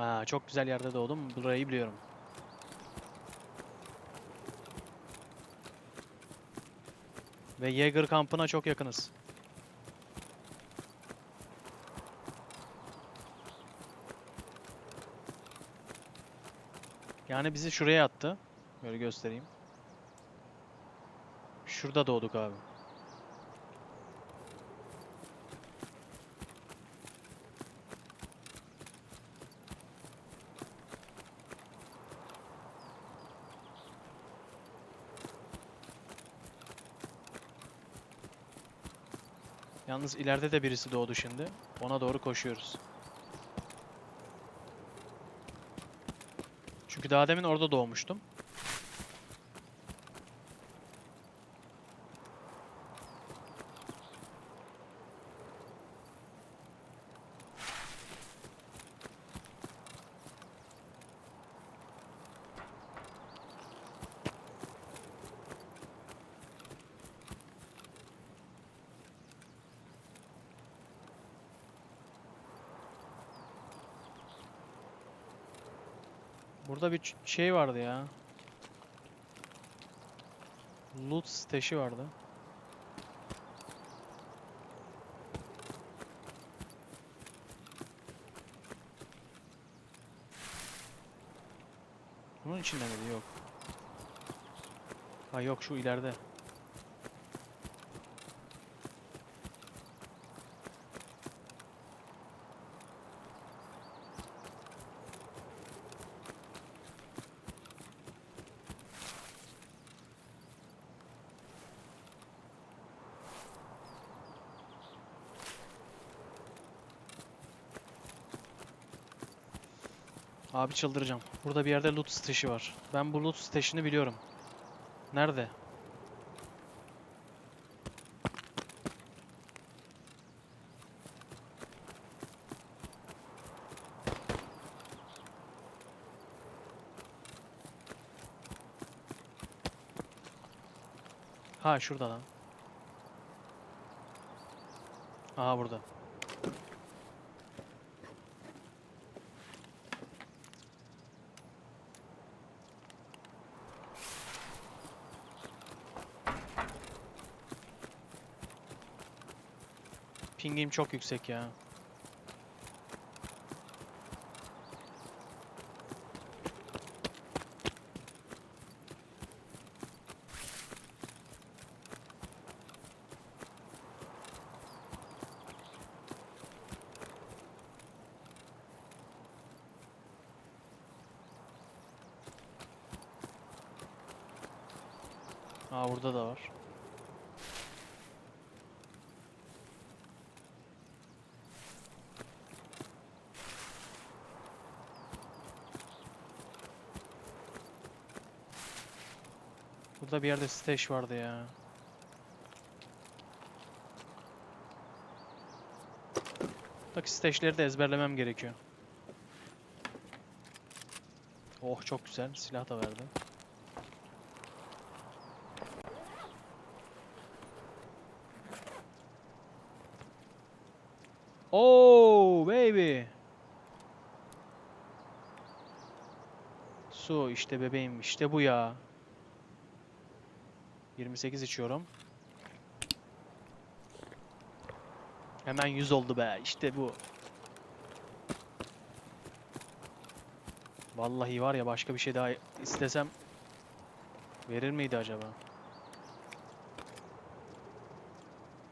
Ha çok güzel yerde doğdum. Burayı biliyorum. Ve Jaeger kampına çok yakınız. Yani bizi şuraya attı. Böyle göstereyim. Şurada doğduk abi. Yalnız ileride de birisi doğdu şimdi. Ona doğru koşuyoruz. Çünkü daha demin orada doğmuştum. Burada bir şey vardı ya. Loot stash'i vardı. Bunun içinde miydi? Yok. Ha yok şu ileride. Abi çıldıracağım. Burada bir yerde loot stash'i var. Ben bu loot stash'ini biliyorum. Nerede? Ha şurada lan. Aha burada. Pingim çok yüksek ya. Aa burada da var. Burada bir yerde stash vardı ya. Buradaki stashleri de ezberlemem gerekiyor. Oh çok güzel. Silah da verdi. Oh baby. Su işte bebeğim işte bu ya. 28 içiyorum. Hemen 100 oldu be. İşte bu. Vallahi var ya başka bir şey daha istesem verir miydi acaba?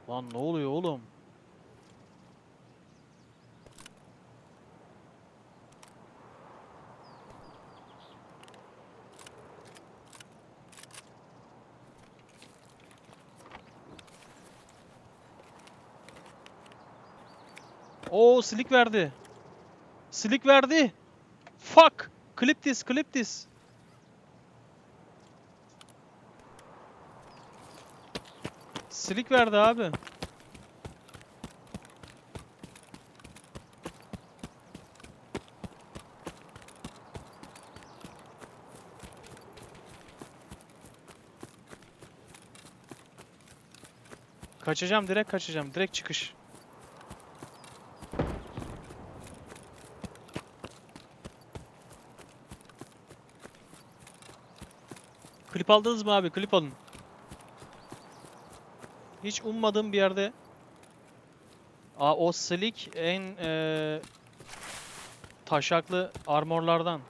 Lan ne oluyor oğlum? Oo slick verdi. Slick verdi. Fuck. Clip this, clip this. Slick verdi abi. Kaçacağım direkt kaçacağım. Direkt çıkış. Klip aldınız mı abi? Klip alın. Hiç ummadığım bir yerde Aa, o slick en eee, taşaklı armorlardan.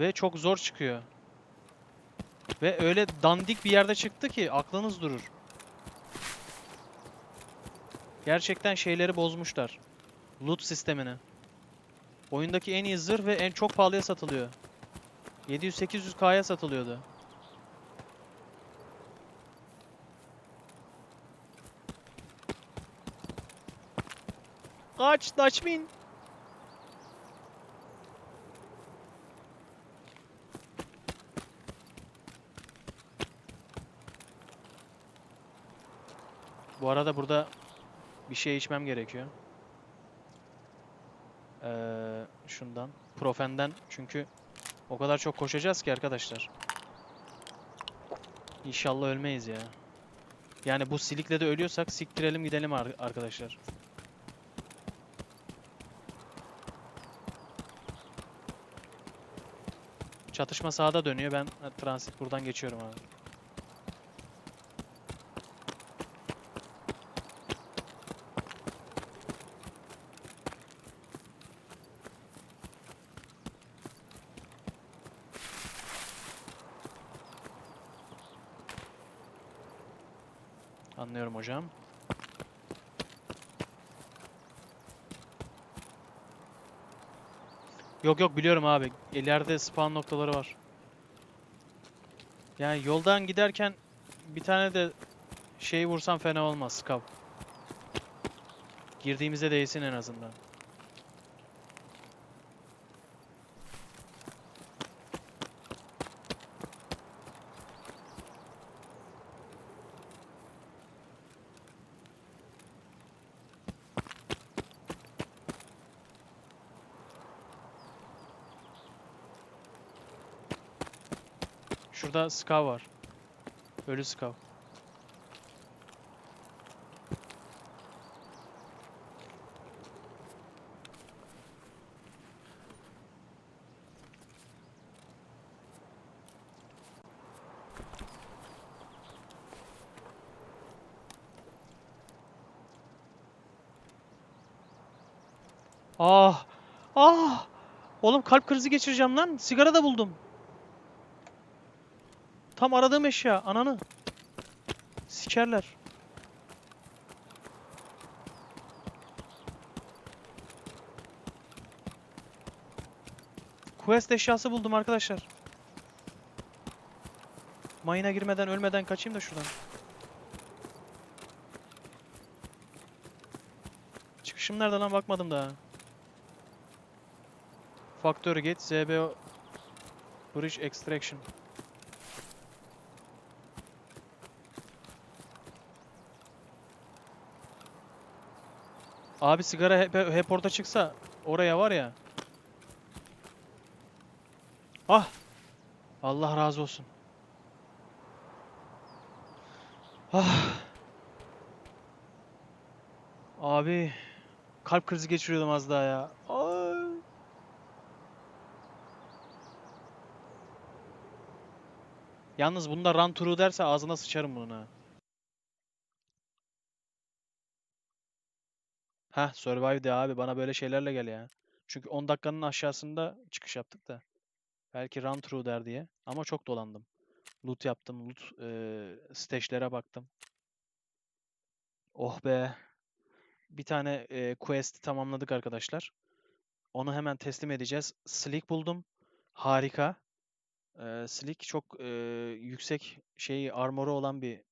Ve çok zor çıkıyor. Ve öyle dandik bir yerde çıktı ki aklınız durur. Gerçekten şeyleri bozmuşlar. Loot sistemini. Oyundaki en iyi zırh ve en çok pahalıya satılıyor. 700-800k'ya satılıyordu. Kaç Dutchman. Bu arada burada bir şey içmem gerekiyor. Ee, şundan. Profenden çünkü o kadar çok koşacağız ki arkadaşlar. İnşallah ölmeyiz ya. Yani bu silikle de ölüyorsak siktirelim gidelim ar- arkadaşlar. Çatışma sağda dönüyor. Ben transit buradan geçiyorum abi. Anlıyorum hocam. Yok yok biliyorum abi. İleride spawn noktaları var. Yani yoldan giderken bir tane de şey vursam fena olmaz scout. Girdiğimize değsin en azından. Şurada scout var. Ölü scout. Ah! Ah! Oğlum kalp krizi geçireceğim lan. Sigara da buldum. Tam aradığım eşya. Ananı. Sikerler. Quest eşyası buldum arkadaşlar. Mayına girmeden ölmeden kaçayım da şuradan. Çıkışım nerede lan bakmadım daha. Factory Gate ZBO Bridge Extraction. Abi sigara hep, hep orada çıksa oraya var ya. Ah! Allah razı olsun. Ah! Abi kalp krizi geçiriyordum az daha ya. Ay! Yalnız bunda run through derse ağzına sıçarım bunun ha. Survive de abi bana böyle şeylerle gel ya. Çünkü 10 dakikanın aşağısında çıkış yaptık da. Belki run through der diye. Ama çok dolandım. Loot yaptım. Loot eee stash'lere baktım. Oh be. Bir tane eee quest tamamladık arkadaşlar. Onu hemen teslim edeceğiz. Slick buldum. Harika. Eee Slick çok eee, yüksek şeyi armoru olan bir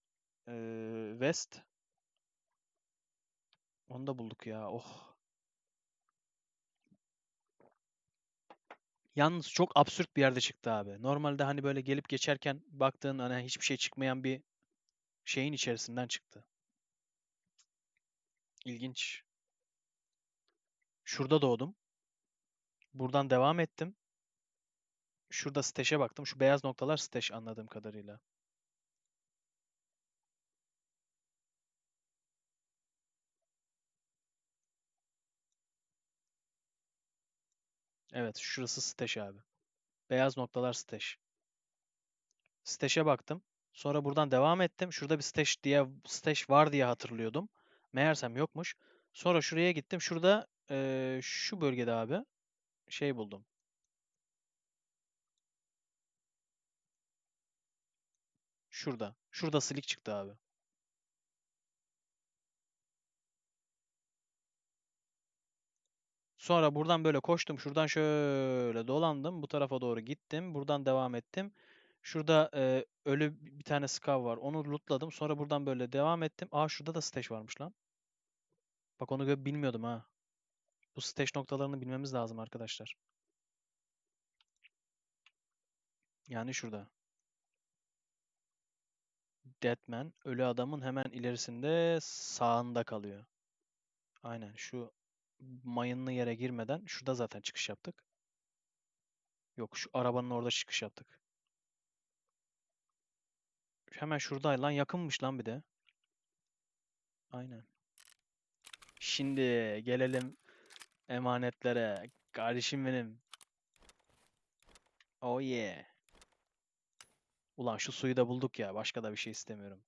eee vest. Onu da bulduk ya. Oh. Yalnız çok absürt bir yerde çıktı abi. Normalde hani böyle gelip geçerken baktığın hani hiçbir şey çıkmayan bir şeyin içerisinden çıktı. İlginç. Şurada doğdum. Buradan devam ettim. Şurada stash'e baktım. Şu beyaz noktalar stash anladığım kadarıyla. Evet, şurası stash abi. Beyaz noktalar stash. Stash'e baktım. Sonra buradan devam ettim. Şurada bir stash diye stash var diye hatırlıyordum. Meğersem yokmuş. Sonra şuraya gittim. Şurada eee, şu bölgede abi şey buldum. Şurada. Şurada silik çıktı abi. Sonra buradan böyle koştum. Şuradan şöyle dolandım. Bu tarafa doğru gittim. Buradan devam ettim. Şurada e, ölü bir tane skav var. Onu lootladım. Sonra buradan böyle devam ettim. Aa şurada da stash varmış lan. Bak onu bilmiyordum ha. Bu stash noktalarını bilmemiz lazım arkadaşlar. Yani şurada. Deadman ölü adamın hemen ilerisinde sağında kalıyor. Aynen şu mayınlı yere girmeden şurada zaten çıkış yaptık. Yok şu arabanın orada çıkış yaptık. Hemen şurada lan yakınmış lan bir de. Aynen. Şimdi gelelim emanetlere. Kardeşim benim. Oh yeah. Ulan şu suyu da bulduk ya. Başka da bir şey istemiyorum.